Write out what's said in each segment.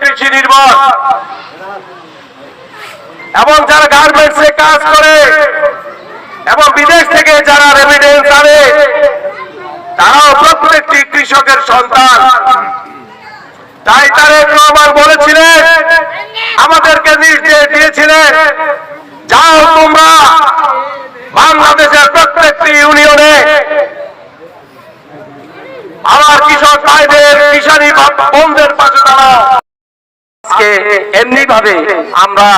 কৃষি নির্ভর এবং যারা গার্মেন্টসে কাজ করে, এবং বিদেশ থেকে যারা রেমিডেন্স আনে, তারাও প্রত্যেকটি কৃষকের সন্তান। তাই রহমান বলেছিলেন, আমাদেরকে নির্দেশ দিয়েছিলেন, যাও তোমরা বাংলাদেশের প্রত্যেকটি ইউনিয়নে আমার কৃষক ভাইদের, কিষানি বন্ধের আজকে এমনি ভাবে আমরা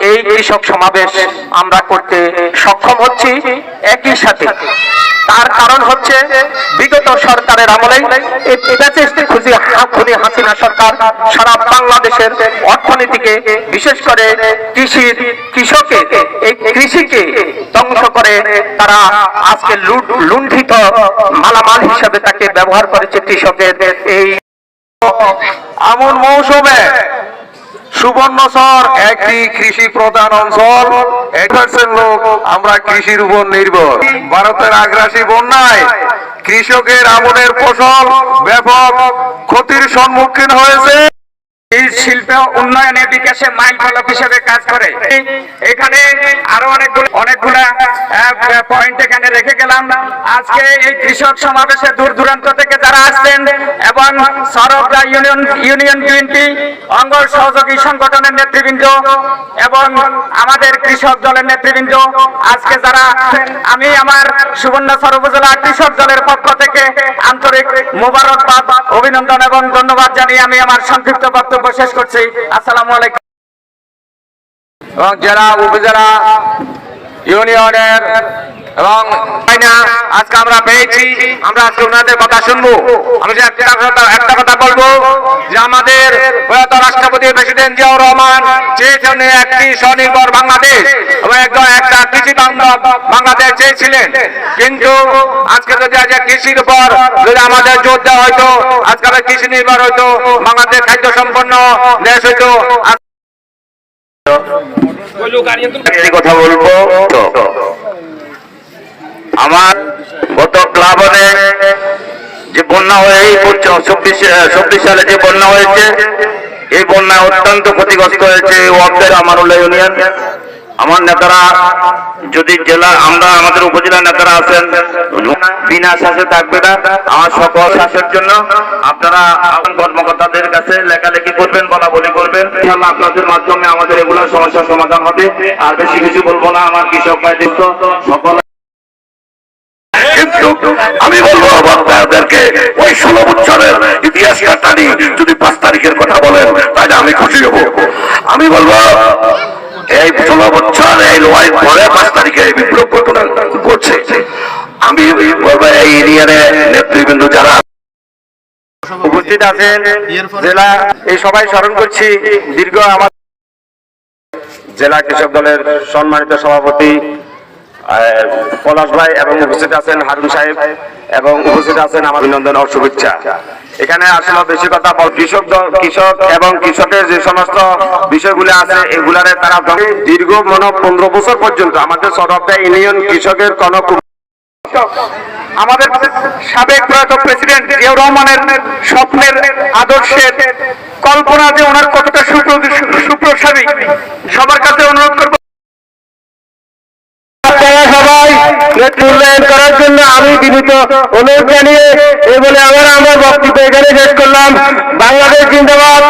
এই কৃষক সমাবেশ আমরা করতে সক্ষম হচ্ছি একই সাথে। তার কারণ হচ্ছে বিগত সরকারের আমলে হাসিনা সরকার সারা বাংলাদেশের অর্থনীতিকে, বিশেষ করে কৃষির কৃষকে, এই কৃষিকে ধ্বংস করে তারা আজকে লুট- লুণ্ঠিত মালামাল হিসাবে তাকে ব্যবহার করেছে কৃষকের এই এমন মৌসুমে। সুবর্ণচর একটি কৃষি প্রধান অঞ্চল। এক লোক আমরা কৃষির উপর নির্ভর। ভারতের আগ্রাসী বন্যায় কৃষকের আমনের ফসল ব্যাপক ক্ষতির সম্মুখীন হয়েছে। শিল্প উন্নয়নে বিকাশে মাইল ফলক হিসেবে কাজ করে। এখানে আরও অনেকগুলো অনেকগুলা পয়েন্ট এখানে রেখে গেলাম। আজকে এই কৃষক সমাবেশে দূর দূরান্ত থেকে যারা আসছেন এবং সরবরা ইউনিয়ন ইউনিয়ন বিএনপি, অঙ্গ সহযোগী সংগঠনের নেতৃবৃন্দ এবং আমাদের কৃষক দলের নেতৃবৃন্দ, আজকে যারা আমি আমার সুবর্ণচর উপজেলা কৃষক দলের পক্ষ থেকে আন্তরিক মোবারকবাদ, অভিনন্দন এবং ধন্যবাদ জানিয়ে আমি আমার সংক্ষিপ্ত বক্তব্য শেষ করছি। আসসালামু আলাইকুম। এবং জেলা উপজেলা ইউনিয়নের এবং আজকে আমরা পেয়েছি আমরা আজকে ওনাদের কথা শুনব। আমি যে একটা কথা একটা কথা বলব যে আমাদের প্রয়াত রাষ্ট্রপতি প্রেসিডেন্ট জিয়াউর রহমান চেয়েছেন একটি স্বনির্ভর বাংলাদেশ এবং একদম একটা কৃষি বান্ধব বাংলাদেশ চেয়েছিলেন। কিন্তু আজকে যদি আজ কৃষির উপর যদি আমাদের জোর দেওয়া হয়তো আজকে আমরা কৃষি নির্ভর হইতো বাংলাদেশ খাদ্য সম্পন্ন দেশ হইতো একটি কথা বলব। আমার গত প্লাবনে যে বন্যা হয়ে এই চব্বিশ চব্বিশ সালে যে বন্যা হয়েছে, এই বন্যায় অত্যন্ত ক্ষতিগ্রস্ত হয়েছে ওয়ার্ডের আমারুল্লাহ ইউনিয়ন। আমার নেতারা, যদি জেলা, আমরা আমাদের উপজেলার নেতারা আছেন, বিনা শ্বাসে থাকবে না, আমার সকল শ্বাসের জন্য আপনারা কর্মকর্তাদের কাছে লেখালেখি করবেন বলা বলি করবেন। ইনশাআল্লাহ আপনাদের মাধ্যমে আমাদের এগুলোর সমস্যার সমাধান হবে। আর বেশি কিছু বলব না, আমার কৃষক তো সকল আমি বলব আপনাদেরকে ওই ষোলো বছরের ইতিহাস কাটানি, যদি পাঁচ তারিখের কথা বলেন, তাহলে আমি খুশি হব। আমি বলব, এই ষোলো বছর, এই লড়াই পরে পাঁচ তারিখে এই বিপ্লব করছে আমি বলব, এই ইউনিয়নে নেতৃবৃন্দ যারা উপস্থিত আছেন, জেলা, এই সবাই স্মরণ করছি, দীর্ঘ আমার জেলা কৃষক দলের সম্মানিত সভাপতি পলাশ ভাই এবং উপস্থিত আছেন হারুন সাহেব এবং উপস্থিত আছেন আমার অভিনন্দন ও শুভেচ্ছা। এখানে আসলে বেশি কথা বল, কৃষক কৃষক এবং কৃষকের যে সমস্ত বিষয়গুলো আছে, এগুলারে তারা দীর্ঘ মনে পনেরো বছর পর্যন্ত আমাদের সরবদা ইউনিয়ন কৃষকের কোনো আমাদের সাবেক প্রয়াত প্রেসিডেন্ট জিয়াউর রহমানের স্বপ্নের আদর্শের কল্পনা যে ওনার কতটা সুপ্র- সুপ্রসারী, সবার কাছে অনুরোধ করব আপনারা সবাই উন্নয়ন করার জন্য আমি বিনীত অনুরোধ জানিয়ে এ বলে আমার আমার বক্তব্য এখানে শেষ করলাম। বাংলাদেশ জিন্দাবাদ।